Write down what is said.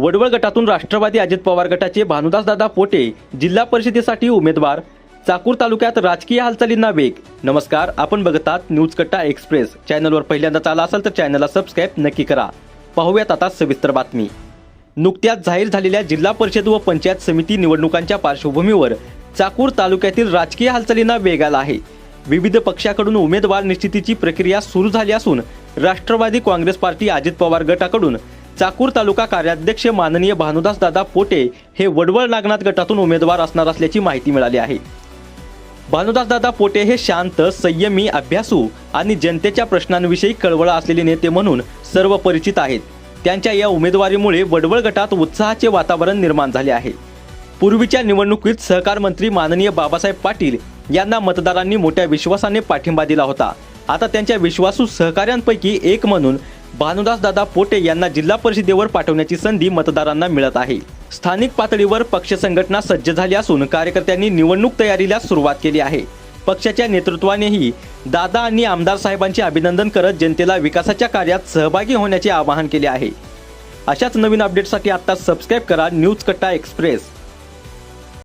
वडवळ गटातून राष्ट्रवादी अजित पवार गटाचे भानुदासदादा पोटे जिल्हा परिषदेसाठी उमेदवार चाकूर तालुक्यात राजकीय हालचालींना वेग. नमस्कार आपण बघतात न्यूज कट्टा एक्सप्रेस. चॅनलवर पहिल्यांदाच आला असाल तर चॅनलला सबस्क्राईब नक्की करा. पाहूयात आता सविस्तर बातमी. नुकत्याच जाहीर झालेल्या जिल्हा परिषद व पंचायत समिती निवडणुकांच्या पार्श्वभूमीवर चाकूर तालुक्यातील राजकीय हालचालींना वेग आला आहे. विविध पक्षाकडून उमेदवार निश्चितीची प्रक्रिया सुरू झाली असून राष्ट्रवादी काँग्रेस पार्टी अजित पवार गटाकडून चाकूर तालुका कार्याध्यक्ष माननीय भानुदास दादा पोटे हे वडवळ नागनाथ गटातून उमेदवार असणार असल्याची माहिती मिळाली आहे. भानुदास दादा पोटे हे शांत संयमी अभ्यासू आणि जनतेच्या प्रश्नांविषयी कळवळा असलेले नेते म्हणून सर्व परिचित आहेत. त्यांच्या या उमेदवारीमुळे वडवळ गटात उत्साहाचे वातावरण निर्माण झाले आहे. पूर्वीच्या निवडणुकीत सहकार मंत्री माननीय बाबासाहेब पाटील यांना मतदारांनी मोठ्या विश्वासाने पाठिंबा दिला होता. आता त्यांच्या विश्वासू सहकाऱ्यांपैकी एक म्हणून भानुदास दादा पोटे यांना जिल्हा परिषदेवर पाठवण्याची संधी मतदारांना मिळत आहे. स्थानिक पातळीवर पक्ष संघटना सज्ज झाली असून कार्यकर्त्यांनी निवडणूक तयारीला सुरुवात केली आहे. पक्षाच्या नेतृत्वानेही दादा आणि आमदार साहेबांचे अभिनंदन करत जनतेला विकासाच्या कार्यात सहभागी होण्याचे आवाहन केले आहे. अशाच नवीन अपडेटसाठी आता सबस्क्राईब करा न्यूज कट्टा एक्सप्रेस.